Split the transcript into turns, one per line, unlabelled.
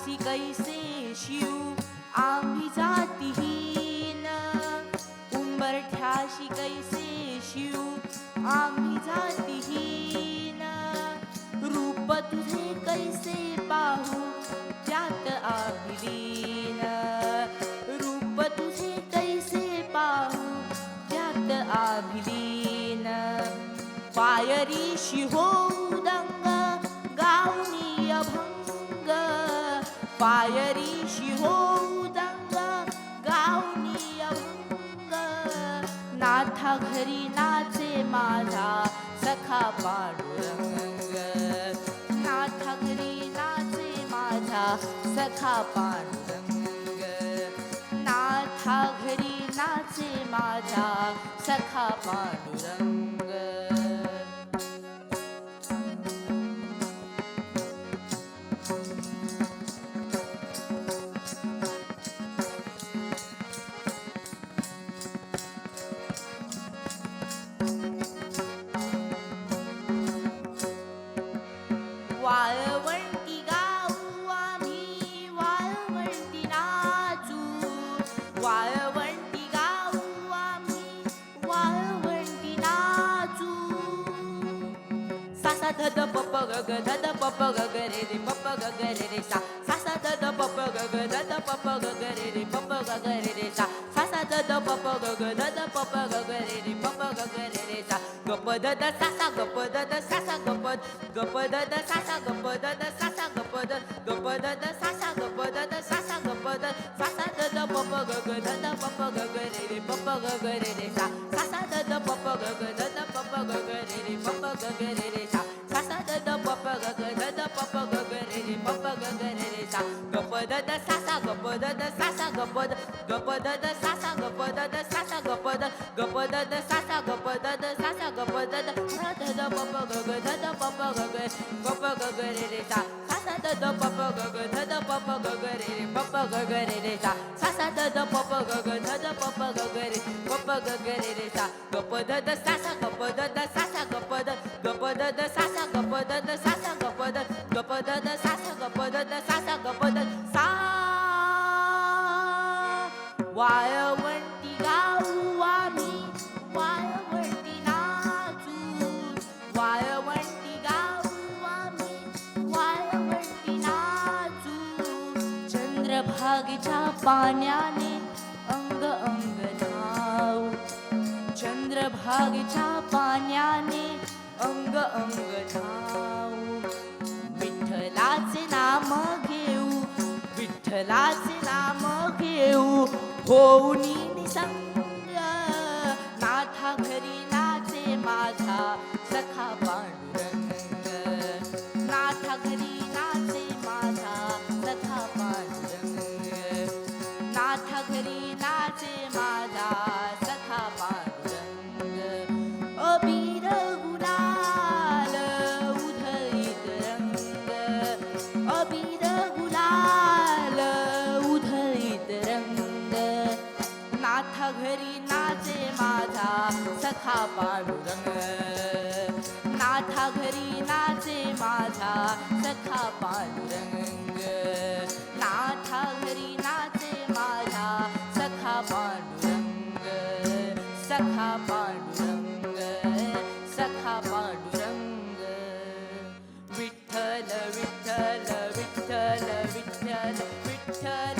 उंबरठ्याशी कैसे शिव? आम्ही जातीहीन. उंबरठ्याशी कैसे शिव? आम्ही जातीहीन. रूप तुझे कैसे पाहू? त्यात आभिलीन रूप तुझे कैसे पाहू? त्यात आभिलीन पायरीशी हो पायरीशी होऊ दंग गाऊनी अभंग नाथा घरी नाचे माझा सखा पांडुरंग। नाथा घरी नाचे माझा सखा पांडुरंग। नाथा घरी नाचे माझा सखा Pandurang. sa da da pa pa ga ga da da pa pa ga ga re re pa pa ga ga re re sa sa sa da da pa pa ga ga da da pa pa ga ga re re pa pa ga ga re re sa sa sa da da pa pa ga ga da da pa pa ga ga re re pa pa ga ga re re sa ga pa da da sa sa ga pa da da sa sa ga pa ga pa da da sa sa ga pa da da sa sa ga pa da ga pa da da sa sa ga pa da da sa sa ga pa da sa sa da da pa pa ga ga da da pa pa ga ga re re pa pa ga ga re re sa sa sa da da pa pa ga ga da da pa pa ga ga re re pa pa ga ga re re sa sa gopod da sa sa gopod da sa sa gopod gopod da sa sa gopod da sa sa gopod gopod da sa sa gopod da sa sa gopod da ra da da pa pa da da pa pa ga ga sa sa da da pa pa da da pa pa ga ga sa sa da da pa pa da da pa pa ga ga sa gopod da sa sa gopod da गप धद सासा गप सा वाळवंटी गाऊ आम्ही वाळवंटी नाचू. वाळवंटी गाऊ आम्ही वाळवंटी नाचू. चंद्रभागेच्या पाण्याने अंग अंग धावू चंद्रभागेच्या पाण्याने अंग अंग होऊनी निसंग नाथा घरी नाचे माझा सखा पांडुरंग नाथ घरी नाचे माझा सखा पांडुरंग. नाथा घरी नाचे माझा सखा पांडुरंग. नाथा घरी नाचे माझा सखा पांडुरंग. सखा पांडुरंग सखा पांडुरंग. विठ्ठल विठ्ठल विठ्ठल विठ्ठल विठ्ठल.